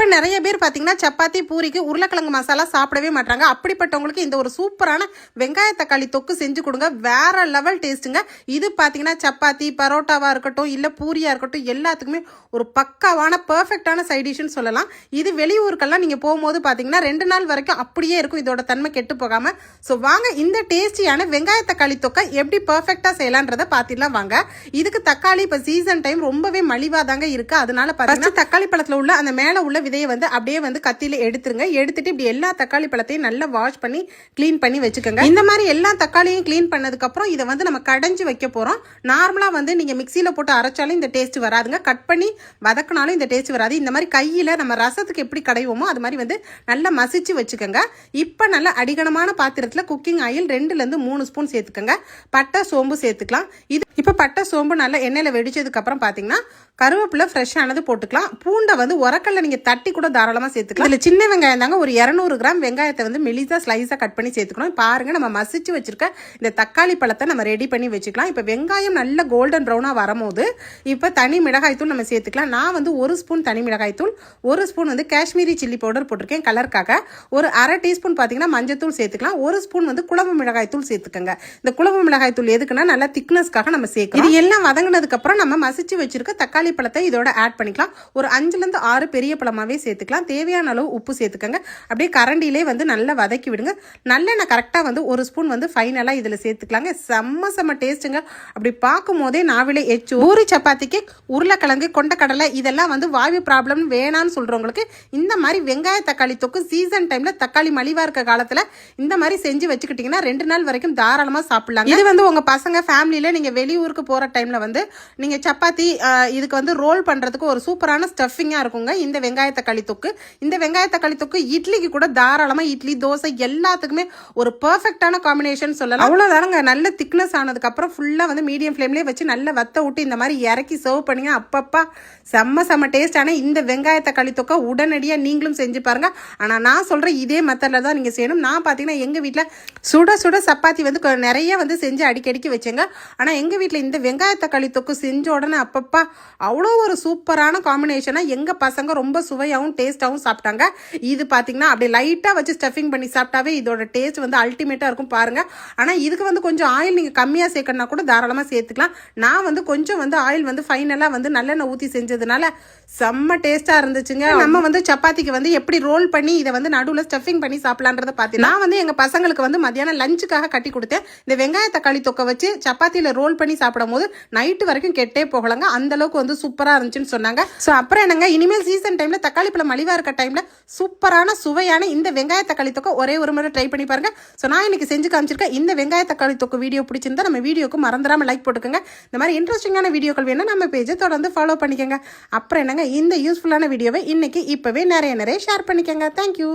இப்போ நிறைய பேர் பார்த்தீங்கன்னா சப்பாத்தி பூரிக்கு உருளைக்கிழங்கு மசாலா சாப்பிடவே மாட்டாங்க அப்படிப்பட்டவங்களுக்கு இந்த ஒரு சூப்பரான வெங்காய தக்காளி தொக்கு செஞ்சு கொடுங்க. வேற லெவல் டேஸ்ட்டுங்க இது பார்த்தீங்கன்னா சப்பாத்தி பரோட்டாவாக இருக்கட்டும் இல்லை பூரியாக இருக்கட்டும் எல்லாத்துக்குமே ஒரு பக்காவான பர்ஃபெக்டான சைடிஷ்னு சொல்லலாம். இது வெளியூருக்கெல்லாம் நீங்கள் போகும்போது பார்த்தீங்கன்னா ரெண்டு நாள் வரைக்கும் அப்படியே இருக்கும். இதோட தன்மை கெட்டு போகாமல் ஸோ வாங்க இந்த டேஸ்டியான வெங்காய தக்காளி தொக்கை எப்படி பர்ஃபெக்டாக செய்யலான்றதை பார்த்துலாம் வாங்க. இதுக்கு தக்காளி இப்போ சீசன் டைம் ரொம்பவே மலிவாக தாங்க இருக்குது அதனால பார்த்தீங்கன்னா தக்காளி பழத்தில் உள்ள அந்த மேலே உள்ள விதையை வந்து அப்படியே வந்து கத்தியில எடுத்துருங்க. எடுத்துட்டு இப்படி எல்லா தக்காளி பழத்தையும் நல்லா வாஷ் பண்ணி க்ளீன் பண்ணி வச்சுக்கோங்க. இந்த மாதிரி எல்லா தக்காளியும் க்ளீன் பண்ணதுக்கப்புறம் இதை வந்து நம்ம கடைஞ்சி வைக்க போகிறோம் நார்மலாக வந்து நீங்கள் மிக்சியில் போட்டு அரைச்சாலும் இந்த டேஸ்ட் வராதுங்க. கட் பண்ணி வதக்கினாலும் இந்த டேஸ்ட் வராது. இந்த மாதிரி கையில் நம்ம ரசத்துக்கு எப்படி கடைவோமோ அது மாதிரி வந்து நல்லா மசிச்சு வச்சுக்கோங்க. இப்போ நல்லா அடிகனமான பாத்திரத்தில் குக்கிங் ஆயில் ரெண்டுலேருந்து மூணு ஸ்பூன் சேர்த்துக்கோங்க. பட்டை சோம்பு சேர்த்துக்கலாம். இது இப்போ பட்டை சோம்பு நல்லா எண்ணெயில் வெடிச்சதுக்கப்புறம் பார்த்தீங்கன்னா கருவேப்பிலை ஃப்ரெஷ்ஷானது போட்டுக்கலாம். பூண்டை வந்து உரக்கல்ல நீங்கள் தட்டி கூட தாராளமாக சேர்த்துக்கலாம். இதில் சின்ன வெங்காயம் தாங்க ஒரு இரநூறு கிராம் வெங்காயத்தை வந்து மெலிசாக ஸ்லைஸாக கட் பண்ணி சேர்த்துக்கணும். பாருங்க நம்ம மசிச்சு வச்சுருக்க இந்த தக்காளி பழத்தை நம்ம ரெடி பண்ணி வச்சுக்கலாம். இப்போ வெங்காயம் நல்ல கோல்டன் ப்ரௌனாக வரும்போது இப்போ தனி மிளகாய்த்தூள் நம்ம சேர்த்துக்கலாம். நான் வந்து ஒரு ஸ்பூன் தனி மிளகாய்த்தூள் ஒரு ஸ்பூன் வந்து காஷ்மீரி சில்லி பவுடர் போட்டிருக்கேன் கலருக்காக. ஒரு அரை டீஸ்பூன் பார்த்தீங்கன்னா மஞ்சத்தூள் சேர்த்துக்கலாம். ஒரு ஸ்பூன் வந்து குழம்பு மிளகாய்த்தூள் சேர்த்துக்கோங்க. இந்த குழம்பு மிளகாய்த்தூள் எதுக்குன்னா நல்லா திக்னஸ்க்காக நம்ம சேர்க்கலாம் இது எல்லாம் வதங்கினதுக்கு அப்புறம் நம்ம மசிச்சு வச்சிருக்க தக்காளி பழத்தை இதோட ஆட் பண்ணிக்கலாம். ஒரு அஞ்சுல இருந்து ஆறு பெரிய பழமாவே சேர்த்துக்கலாம். தேவையான அளவு உப்பு சேர்த்துக்கோங்க. அப்படியே கரண்டிலே வந்து நல்லா வதக்கி விடுங்க. நல்லெண்ணெய் கரெக்டாக வந்து ஒரு ஸ்பூன் வந்து ஃபைனலாக இதில் சேர்த்துக்கலாங்க. செம்ம செம்ம டேஸ்ட்டுங்க அப்படி பார்க்கும் போதே நாவிலே எச்சு. பூரி சப்பாத்திக்கு உருளைக்கிழங்கு கொண்டக்கடலை இதெல்லாம் வந்து வாயு ப்ராப்ளம் வேணான்னு சொல்கிறவங்களுக்கு இந்த மாதிரி வெங்காய தக்காளி தொக்கு சீசன் டைமில் தக்காளி மலிவாக இருக்க காலத்தில் இந்த மாதிரி செஞ்சு வச்சுக்கிட்டிங்கன்னா ரெண்டு நாள் வரைக்கும் தாராளமாக சாப்பிடலாம் இது வந்து உங்கள் பசங்க ஃபேமிலியில் நீங்கள் வெளியூருக்கு போகிற டைமில் வந்து நீங்கள் சப்பாத்தி இதுக்கு வந்து ரோல் பண்ணுறதுக்கு ஒரு சூப்பரான ஸ்டஃபிங்காக இருக்குங்க. இந்த வெங்காய தக்காளி தொக்கு. இந்த வெங்காய தக்காளி தொக்கு இட்லிக்கு கூட தாராளமாக இட்லி தோசை எல்லாத்துக்குமே ஒரு பர்ஃபெக்டான காம்பினேஷன் சொல்லலாம். அவ்வளோதானங்க நல்ல திக்னஸ் ஆனதுக்கப்புறம் ஃபுல்லாக வந்து மீடியம் ஃப்ளேம்லேயே வச்சு நல்லா வத்த விட்டு இந்த மாதிரி இறக்கி சர்வ் பண்ணுங்க. அப்பப்பா செம்ம செம்ம டேஸ்டான இந்த வெங்காய தக்காளி தொக்கை உடனடியாக நீங்களும் செஞ்சு பாருங்க. ஆனால் நான் சொல்கிற இதே மெத்தடில் தான் நீங்கள் செய்யணும். நான் பார்த்தீங்கன்னா எங்கள் வீட்டில் சுட சுட சப்பாத்தி வந்து நிறைய வந்து செஞ்சு அடிக்கடிக்கு வச்சேங்க. ஆனால் எங்கள் வீட்டில் இந்த வெங்காய தக்காளி தொக்கு செஞ்ச உடனே அப்பப்பா அவ்வளோ ஒரு சூப்பரான காம்பினேஷனாக எங்கள் பசங்க ரொம்ப சுவையாகவும் டேஸ்ட்டாகவும் சாப்பிட்டாங்க. இது பார்த்தீங்கன்னா அப்படியே லைட்டாக வச்சு ஸ்டஃபிங் பண்ணி சாப்பிட்டாவே இதோட டேஸ்ட் வந்து அல்டிமேட்டாக இருக்கும் பாருங்கள் ஆனால் இதுக்கு வந்து கொஞ்சம் ஆயில் நீங்கள் கம்மியாக சேர்க்கணும்னா கூட தாராளமாக சேர்த்துக்கலாம். நான் வந்து கொஞ்சம் வந்து ஆயில் வந்து ஃபைனலாக வந்து நல்லெண்ணெய் ஊற்றி செஞ்சதுனால செம்ம டேஸ்ட்டாக இருந்துச்சுங்க. நம்ம வந்து சப்பாத்திக்கு வந்து எப்படி ரோல் பண்ணி இதை வந்து நடுவில் ஸ்டஃபிங் பண்ணி சாப்பிட்லான்றதை பார்த்து நான் வந்து எங்கள் பசங்களுக்கு வந்து மத்தியானம் லஞ்சுக்காக கட்டி கொடுத்தேன். இந்த வெங்காய தக்காளி தொக்கை வச்சு சப்பாத்தியில் ரோல் பண்ணி சாப்பிடும் போது நைட்டு வரைக்கும் கெட்டே போகலங்க. அந்த அளவுக்கு வந்து சூப்பராக இருந்துச்சுன்னு சொன்னாங்க. ஸோ அப்புறம் என்னங்க? இனிமேல் சீசன் டைமில் தக்காளி பழம் மலிவாக இருக்க டைமில் சூப்பரான சுவையான இந்த வெங்காய தக்காளி தொக்கை ஒரே ஒரு முறை ட்ரை பண்ணி பாருங்க. ஸோ நான் இன்னைக்கு செஞ்சு காமிச்சிருக்கேன். இந்த வெங்காய தக்காளி தொக்கு வீடியோ பிடிச்சிருந்தா நம்ம வீடியோக்கு மறந்துடாம லைக் போட்டுக்கோங்க. இந்த மாதிரி இன்ட்ரெஸ்டிங்கான வீடியோக்கள் வேணும் நம்ம பேஜை தொடர்ந்து ஃபாலோ பண்ணிக்கோங்க. அப்புறம் என்னங்க? இந்த யூஸ்ஃபுல்லான வீடியோவை இன்னைக்கு இப்போவே நிறைய நிறைய ஷேர் பண்ணிக்கோங்க. தேங்க்யூ